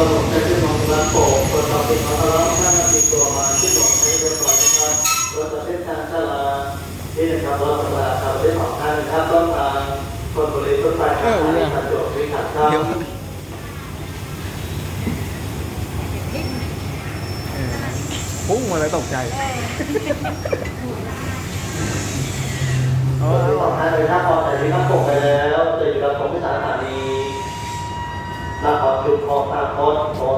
ก็ลงได้ที่มองโป่งเปิดต่อติดมาตลอดห้านาทีตัวมาที่ลงให้เรียบร้อยนะครับรถประเภททางชะลาที่นะครับรถชะลาคได้สองทางครัต้องทางคนบริสุทธิ์ไปทางประจวบวิถีครับพุ่งมาเลยตกใจโอออกทางเออแต่ที่ก็ตกไป พระบาทสุดของพระโคตร